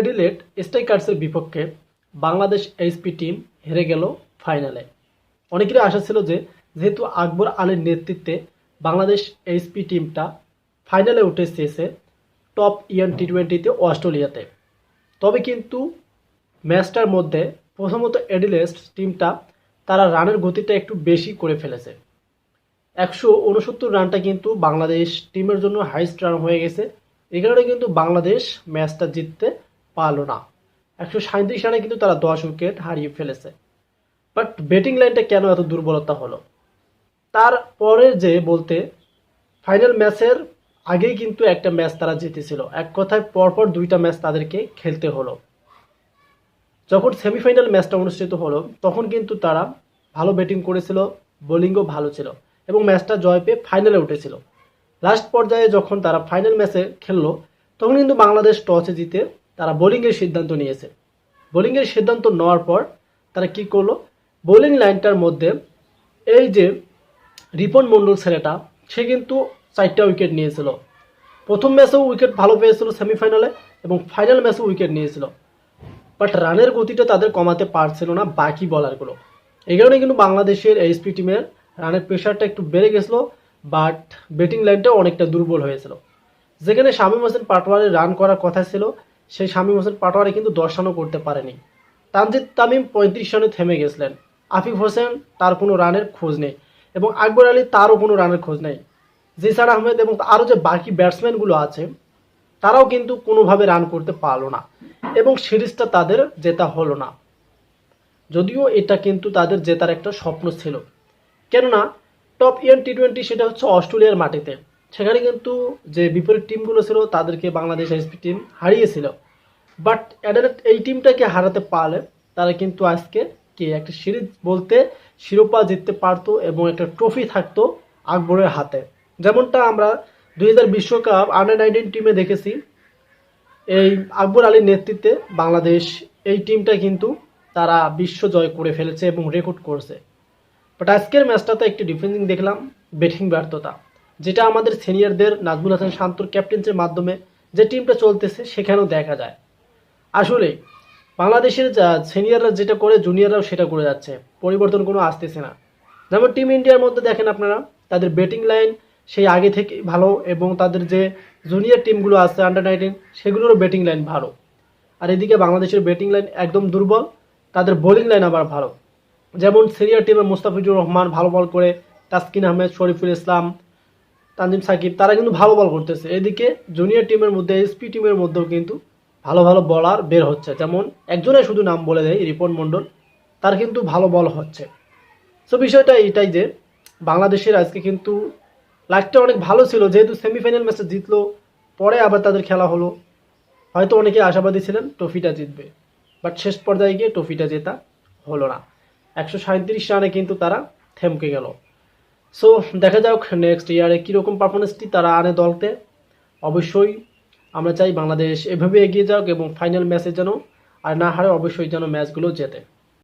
Adelaide স্ট্রাইকার্সের বিপক্ষে Bangladesh HP team হেরে গেল ফাইনালে। অনেকেরই আশা ছিল যে, যেহেতু আকবর আলীর নেতৃত্বে বাংলাদেশ এইচপি টিমটা ফাইনালে উঠে এসেছে টপ ইয়ান টি টোয়েন্টিতে অস্ট্রেলিয়াতে। তবে কিন্তু ম্যাচটার মধ্যে প্রথমত এডিলেস্ট টিমটা তারা রানের গতিটা একটু বেশি করে ফেলেছে। একশো উনসত্তর রানটা কিন্তু বাংলাদেশ টিমের জন্য হাইস্ট রান হয়ে গেছে। এই কারণে কিন্তু বাংলাদেশ ম্যাচটা জিততে পারল না। একশো সাঁত্রিশ রানে কিন্তু তারা দশ উইকেট হারিয়ে ফেলেছে। বাট ব্যাটিং লাইনটা কেন এত দুর্বলতা হলো? তারপরে যে বলতে ফাইনাল ম্যাচের আগেই কিন্তু একটা ম্যাচ তারা জিতেছিল। এক কথায় পরপর দুইটা ম্যাচ তাদেরকে খেলতে হলো। যখন সেমিফাইনাল ম্যাচটা অনুষ্ঠিত হলো, তখন কিন্তু তারা ভালো ব্যাটিং করেছিল বোলিংও ভালো ছিল এবং ম্যাচটা জয় পেয়ে ফাইনালে উঠেছিল। লাস্ট পর্যায়ে যখন তারা ফাইনাল ম্যাচে খেললো, তখন কিন্তু বাংলাদেশ টসে জিতে তারা বোলিংয়ের সিদ্ধান্ত নিয়েছে। বোলিংয়ের সিদ্ধান্ত নেওয়ার পর তারা কি করল? বোলিং লাইনটার মধ্যে এই যে রিপন মণ্ডল ছেলেটা, সে কিন্তু চারটা উইকেট নিয়েছিল। প্রথম ম্যাচেও উইকেট ভালো পেয়েছিল সেমিফাইনালে এবং ফাইনাল ম্যাচেও উইকেট নিয়েছিল। বাট রানের গতিটা তাদের কমাতে পারছিল না বাকি বলারগুলো। এই কারণে কিন্তু বাংলাদেশের এইচপি টিমের রানের প্রেশারটা একটু বেড়ে গেছিল, বাট ব্যাটিং লাইনটা অনেকটা দুর্বল হয়েছিল। যেখানে শামীম হোসেন পাটোয়ারের রান করার কথা ছিল সেই শামীম হোসেন পাটোয়ারি কিন্তু দশ রানও করতে পারেনি। তানজিদ তামিম পঁয়ত্রিশ রানে থেমে গেছিলেন। আফিফ হোসেন তার কোনো রানের খোঁজ নেই এবং আকবর আলী তারও কোনো রানের খোঁজ নেই। জিসান আহমেদ এবং আরও যে বাকি ব্যাটসম্যানগুলো আছে, তারাও কিন্তু কোনোভাবে রান করতে পারল না এবং সিরিজটা তাদের জেতা হলো না। যদিও এটা কিন্তু তাদের জেতার একটা স্বপ্ন ছিল। কেননা টপ ইয়ার টি টোয়েন্টি সেটা হচ্ছে অস্ট্রেলিয়ার মাটিতে। সেখানে কিন্তু যে বিপরীত টিমগুলো ছিল, তাদেরকে বাংলাদেশ এসপি টিম হারিয়েছিল। বাট অ্যাডালেট এই টিমটাকে হারাতে পারলে তারা কিন্তু আজকে কি একটা সিরিজ বলতে শিরোপা জিততে পারতো এবং একটা ট্রফি থাকতো আকবরের হাতে। যেমনটা আমরা দুই হাজার বিশ্বকাপ আন্ডার নাইনটিন টিমে দেখেছি, এই আকবর আলীর নেতৃত্বে বাংলাদেশ এই টিমটা কিন্তু তারা বিশ্ব জয় করে ফেলেছে এবং রেকর্ড করছে। বাট আজকের ম্যাচটাতে একটি ডিফেন্সিং দেখলাম ব্যাটিং ব্যর্থতা। যেটা আমাদের সিনিয়রদের নাজমুল হাসান শান্তর ক্যাপ্টেন্সির মাধ্যমে যে টিমটা চলতেছে সেখানেও দেখা যায়। আসলে বাংলাদেশের সিনিয়ররা যেটা করে জুনিয়ররাও সেটা করে যাচ্ছে। পরিবর্তন কোনো আসতেছে না। যেমন টিম ইন্ডিয়ার মধ্যে দেখেন আপনারা, তাদের ব্যাটিং লাইন সেই আগে থেকে ভালো এবং তাদের যে জুনিয়র টিমগুলো আছে আন্ডার নাইনটিন সেগুলোরও ব্যাটিং লাইন ভালো। আর এদিকে বাংলাদেশের ব্যাটিং লাইন একদম দুর্বল, তাদের বোলিং লাইন আবার ভালো। যেমন সিনিয়র টিমে মুস্তাফিজুর রহমান ভালো বল করে, তাসকিন আহমেদ, শরীফুল ইসলাম তানজিম সাকিব, তারা কিন্তু ভালো বল করতেছে। এদিকে জুনিয়র টিমের মধ্যে এসপি টিমের মধ্যেও কিন্তু ভালো ভালো বলার বের হচ্ছে। যেমন একজনের শুধু নাম বলে দেয়, রিপন মণ্ডল। তার কিন্তু ভালো বল হচ্ছে। সো বিষয়টা এটাই যে বাংলাদেশের আজকে কিন্তু লাইফটা অনেক ভালো ছিল। যেহেতু সেমিফাইনাল ম্যাচে জিতলো, পরে আবার তাদের খেলা হলো। হয়তো অনেকে আশাবাদী ছিলেন ট্রফিটা জিতবে। বাট শেষ পর্যায়ে গিয়ে ট্রফিটা জেতা হলো না। একশো সাঁত্রিশ রানে কিন্তু তারা থেমকে গেল। সো দেখা যাক নেক্সট ইয়ারে কীরকম পারফরমেন্সটি তারা আনে দলতে অবশ্যই আমরা চাই বাংলাদেশ এভাবে এগিয়ে যাক এবং ফাইনাল ম্যাচে যেন আর না হারে অবশ্যই যেন ম্যাচগুলো জেতে।